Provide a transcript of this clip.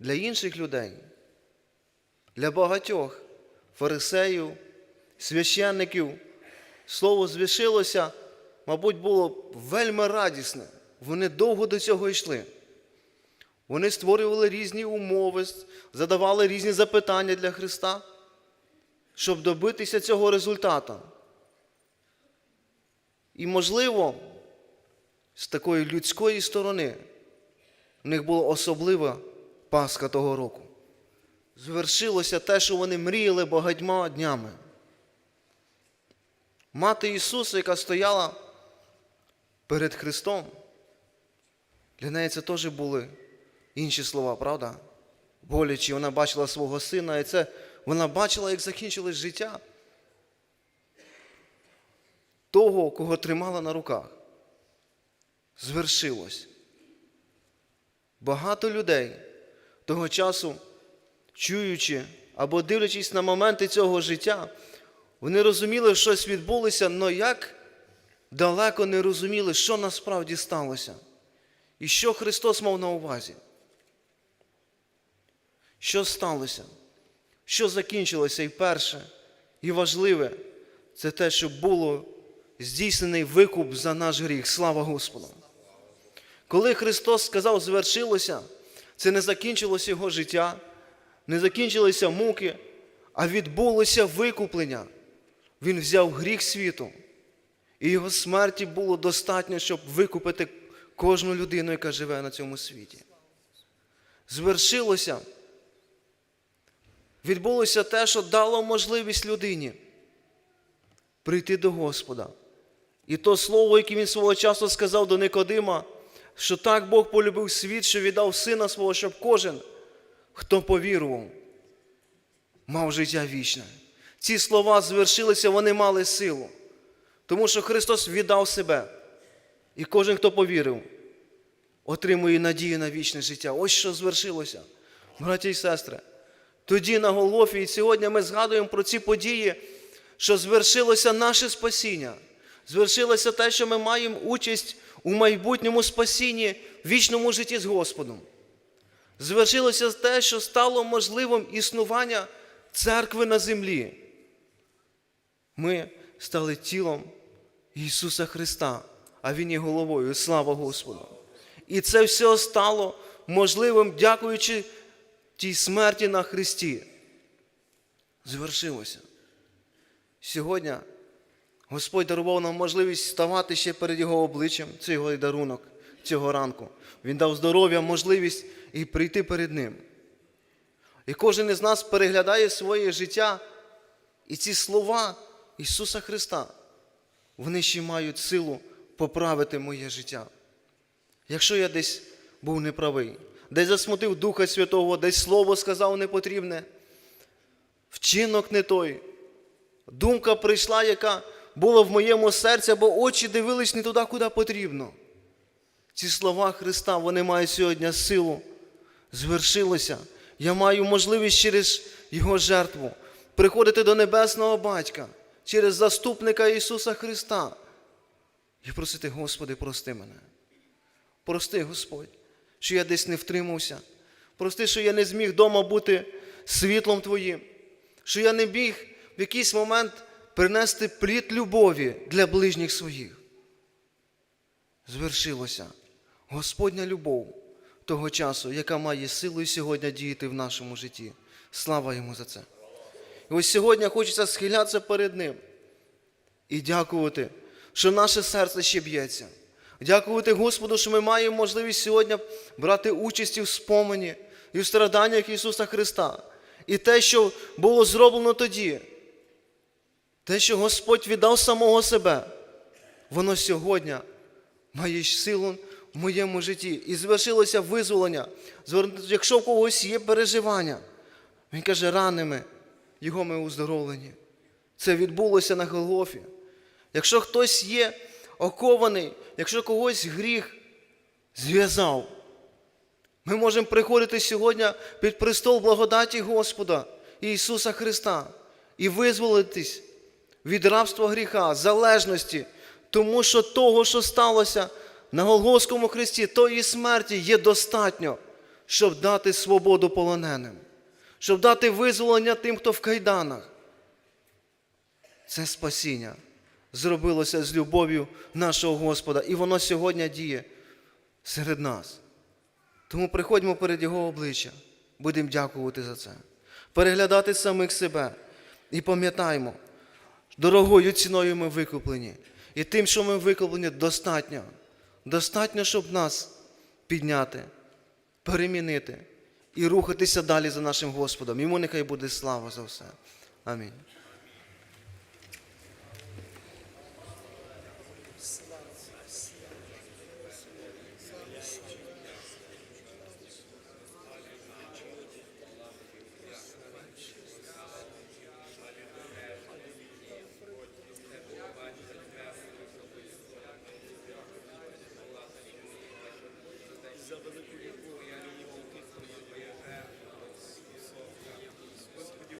Для інших людей, для багатьох фарисеїв, священників, слово звішилося, мабуть, було вельми радісне. Вони довго до цього йшли. Вони створювали різні умови, задавали різні запитання для Христа, щоб добитися цього результату. І, можливо, з такої людської сторони в них була особлива Пасха того року. Звершилося те, що вони мріяли багатьма днями. Мати Ісуса, яка стояла перед Христом, для неї це теж були інші слова, правда? Болячі, вона бачила свого сина, і це вона бачила, як закінчилось життя того, кого тримала на руках. Звершилось. Багато людей того часу, чуючи або дивлячись на моменти цього життя, вони розуміли, що щось відбулося, але як далеко не розуміли, що насправді сталося. І що Христос мав на увазі? Що сталося? Що закінчилося і перше, і важливе, це те, що було здійснений викуп за наш гріх. Слава Господу! Коли Христос сказав, звершилося, це не закінчилося Його життя, не закінчилися муки, а відбулося викуплення. Він взяв гріх світу, і його смерті було достатньо, щоб викупити кожну людину, яка живе на цьому світі. Звершилося, відбулося те, що дало можливість людині прийти до Господа. І то слово, яке він свого часу сказав до Никодима, що так Бог полюбив світ, що віддав сина свого, щоб кожен, хто повірував, мав життя вічне. Ці слова звершилися, вони мали силу, тому що Христос віддав себе. І кожен, хто повірив, отримує надію на вічне життя. Ось що звершилося, браті і сестри. Тоді на Голгофі, і сьогодні ми згадуємо про ці події, що звершилося наше спасіння. Звершилося те, що ми маємо участь у майбутньому спасінні, в вічному житті з Господом. Звершилося те, що стало можливим існування церкви на землі. Ми стали тілом Ісуса Христа, а Він є головою. Слава Господу! І це все стало можливим, дякуючи тій смерті на Христі. Звершилося. Сьогодні Господь дарував нам можливість ставати ще перед Його обличчям, це його дарунок цього ранку. Він дав здоров'я, можливість і прийти перед Ним. І кожен із нас переглядає своє життя, і ці слова Ісуса Христа, вони ще мають силу поправити моє життя. Якщо я десь був неправий, десь засмутив Духа Святого, десь Слово сказав непотрібне, вчинок не той, думка прийшла, яка була в моєму серці, бо очі дивились не туди, куди потрібно. Ці слова Христа, вони мають сьогодні силу. Звершилося. Я маю можливість через Його жертву приходити до Небесного Батька, через заступника Ісуса Христа і просити, Господи, прости мене. Прости, Господь, що я десь не втримався. Прости, що я не зміг вдома бути світлом Твоїм, що я не міг в якийсь момент принести плід любові для ближніх своїх. Звершилося Господня любов того часу, яка має силу сьогодні діяти в нашому житті. Слава йому за це. І ось сьогодні хочеться схилятися перед Ним і дякувати, що наше серце ще б'ється. Дякувати Господу, що ми маємо можливість сьогодні брати участь і в спомені, і в страданнях Ісуса Христа. І те, що було зроблено тоді, те, що Господь віддав самого себе, воно сьогодні має силу в моєму житті. І звершилося визволення. Якщо в когось є переживання, він каже, ранами його ми уздоровлені. Це відбулося на Голгофі. Якщо хтось є окований, якщо когось гріх зв'язав, ми можемо приходити сьогодні під престол благодаті Господа Ісуса Христа і визволитись від рабства гріха, залежності, тому що того, що сталося на Голгофському хресті, тої смерті є достатньо, щоб дати свободу полоненим, щоб дати визволення тим, хто в кайданах. Це спасіння зробилося з любов'ю нашого Господа, і воно сьогодні діє серед нас. Тому приходьмо перед Його обличчя, будемо дякувати за це, переглядати самих себе і пам'ятаємо, дорогою ціною ми викуплені. І тим, що ми викуплені, достатньо. Достатньо, щоб нас підняти, перемінити і рухатися далі за нашим Господом. Йому нехай буде слава за все. Амінь. yourself a look at your